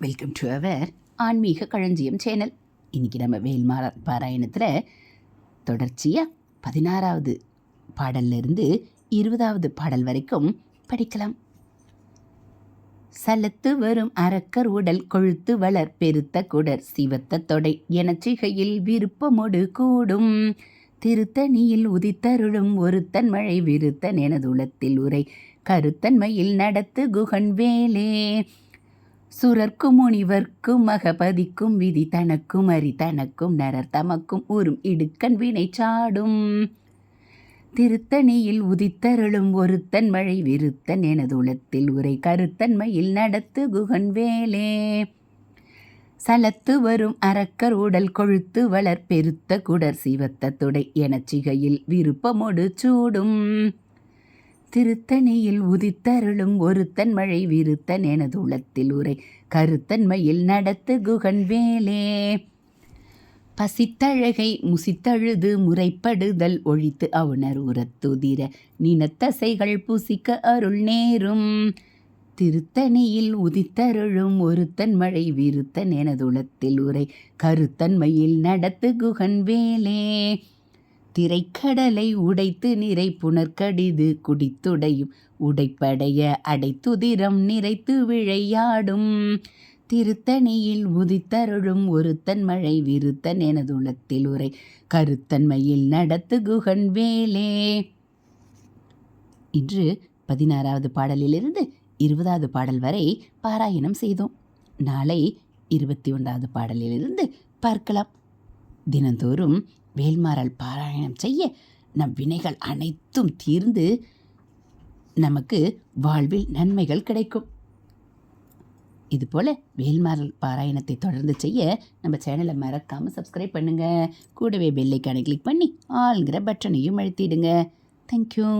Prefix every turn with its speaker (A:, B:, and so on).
A: Welcome to our ஆன்மீக களஞ்சியம் channel. இன்றைக்கி நம்ம வேல்மார பாராயணத்தில் தொடர்ச்சியாக பதினாறாவது பாடல்லிருந்து இருபதாவது பாடல் வரைக்கும் படிக்கலாம். சலத்து வரும் அரக்கர் உடல் கொழுத்து வளர் பெருத்த குடர் சிவத்த தொடை என சிகையில் விருப்பமொடு கூடும். திருத்தணியில் உதித்தருளும் ஒருத்தன் மழை விருத்தன் எனதுளத்தில் உரை கருத்தன்மையில் நடத்து குகன் வேலே. சுரர்க்கும் முனிவர்க்கும் மகபதிக்கும் விதி தனக்கும் அரி தனக்கும் நரர் தமக்கும் ஊரும் இடுக்கன் வினை சாடும். திருத்தணியில் உதித்தருளும் ஒருத்தன் மழை விருத்தன் எனதுளத்தில் உரை கருத்தன்மையில் நடத்து குகன் வேலே. சலத்து வரும் அரக்கர் உடல் கொழுத்து வளர் பெருத்த குடர் சிவத்த துடை எனச் சிகையில் விருப்பமொடு சூடும். திருத்தணியில் உதித்தருளும் ஒருத்தன் மழை விருத்தன் எனதுளத்தில் உரை. கருத்தன்மையில் நடத்து குகன் வேலே பசித்தழகை முசித்தழுது முறைப்படுதல் ஒழித்து அவுணர் உரத்துதிர. நினத்தசைகள் புசிக்க அருள் நேரும். திருத்தணியில் உதித்தருளும் ஒருத்தன் மழை விருத்தன் எனதுளத்தில் உரை. கருத்தன்மையில் நடத்து குகன் வேலே திரைக்கடலை உடைத்து நிறை புனர்கடிது குடித்துடையும். உடைப்படைய அடைத்துதிரம் நிறைத்து விழையாடும். திருத்தணியில் உதித்தருளும் ஒருத்தன் மழை விருத்தன் எனதுளத்தில் உரை. கருத்தன்மையில் நடத்து குகன் வேலே. இன்று பதினாறாவது பாடலிலிருந்து இருபதாவது பாடல் வரை பாராயணம் செய்தோம். நாளை இருபத்தி ஒன்றாவது பாடலிலிருந்து பார்க்கலாம். தினந்தோறும் வேல்மாறல் பாராயணம் செய்ய நம் வினைகள் அனைத்தும் தீர்ந்து நமக்கு வாழ்வில் நன்மைகள் கிடைக்கும். இதுபோல் வேல்மாறல் பாராயணத்தை தொடர்ந்து செய்ய நம்ம சேனலை மறக்காமல் சப்ஸ்கிரைப் பண்ணுங்கள் கூடவே பெல்லைக்கானை கிளிக் பண்ணி ஆளுங்கிற பட்டனையும் அழுத்திடுங்க. தேங்க்யூ